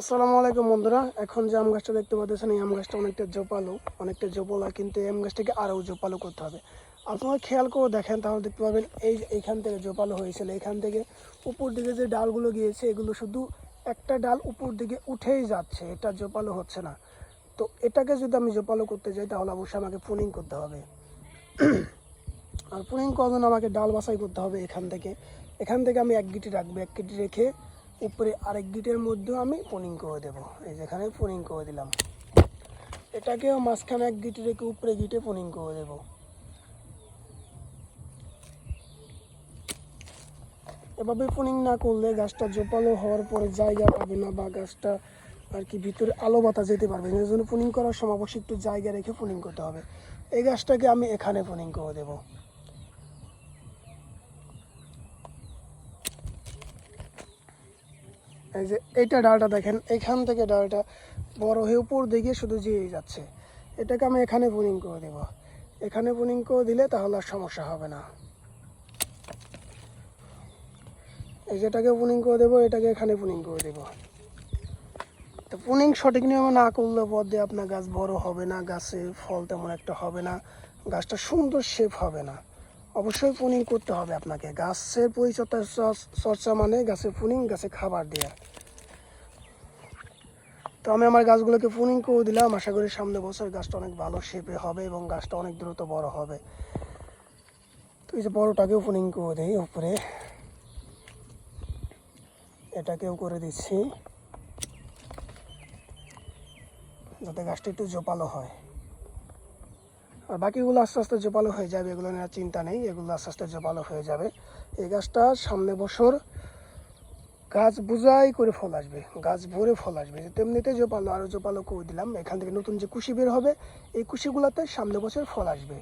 আসসালামু আলাইকুম বন্ধুরা, এখন যে আম গাছটা দেখতে পাচ্ছেন, এই আম গাছটা অনেকটা জোপালো অনেকটা জোপালো, কিন্তু এই আম গাছটাকে আরও জোপালো করতে হবে। আপনারা খেয়াল করে দেখেন, তাহলে দেখতে পাবেন এই এইখান থেকে জোপালো হয়েছিল, এখান থেকে উপর দিকে যে ডালগুলো গিয়েছে, এগুলো শুধু একটা ডাল উপর দিকে উঠেই যাচ্ছে, এটা জোপালো হচ্ছে না। তো এটাকে যদি আমি জোপালো করতে যাই, তাহলে অবশ্যই আমাকে পুনিং করতে হবে। আর পুনিং করার জন্য আমাকে ডাল বাছাই করতে হবে এখান থেকে। এখান থেকে আমি এক গিটি রাখব, এক গিটি রেখে উপরে আরেক গিটের মধ্যেও আমি পুনিং করে দেবো। এই যেখানে পুনিং করে দিলাম। এটাকেও মাঝখানে এক গিটি রেখে উপরে গিটে পুনিং করে দেবো। এভাবে পুনিং না করলে গাছটা জোপালো হওয়ার পরে জায়গা পাবে না বা গাছটা আর কি ভিতরে আলো বাতা যেতে পারবে এই জন্য পুনিং করার সময় অবশ্যই একটু জায়গা রেখে পুনিং করতে হবে। এই গাছটাকে আমি এখানে পুনিং করে দেবো। এই যে এইটা ডালটা দেখেন, এখান থেকে ডালটা বড় হয়ে উপর দিকে শুধু যেয়ে যাচ্ছে। এটাকে আমি এখানে পুনিং করে দেবো। এখানে পুনিং করে দিলে তাহলে আর সমস্যা হবে না। এই যেটাকে পুনিং করে দেবো, এটাকে এখানে পুনিং করে দেবো। তো পুনিং সঠিক নিয়মে না করলে পথে আপনার গাছ বড় হবে না, গাছে ফল তেমন একটা হবে না, গাছটা সুন্দর শেপ হবে না। অবশ্যই পুনিং করতে হবে আপনাকে। গাছের পরিচর্যা চর্চা মানে গাছের পুনিং, গাছে খাবার দেওয়া তো আমি আমার গাছগুলোকে পুনিং করে দিলাম। আশা করি সামনে বছর গাছটা অনেক ভালো শেপে হবে এবং গাছটা অনেক দ্রুত বড় হবে। তো এই যে বড়টাকেও পুনিং করে দিই উপরে। এটাকেও করে দিচ্ছি। যাতে গাছটা একটু জোপালো হয়। আর বাকিগুলো আস্তে আস্তে জোপালো হয়ে যাবে, এগুলো নিয়ে চিন্তা নেই। এগুলো আস্তে আস্তে জোপালো হয়ে যাবে। এই গাছটা সামনে বছর গাছ বুঝাই করে ফল আসবে, গাছ ভরে ফল আসবে। তেমনিতে জোপালো আরও জোপালো করে দিলাম, এখান থেকে নতুন যে কুশি বের হবে, এই কুশিগুলোতে সামনে বছর ফল আসবে।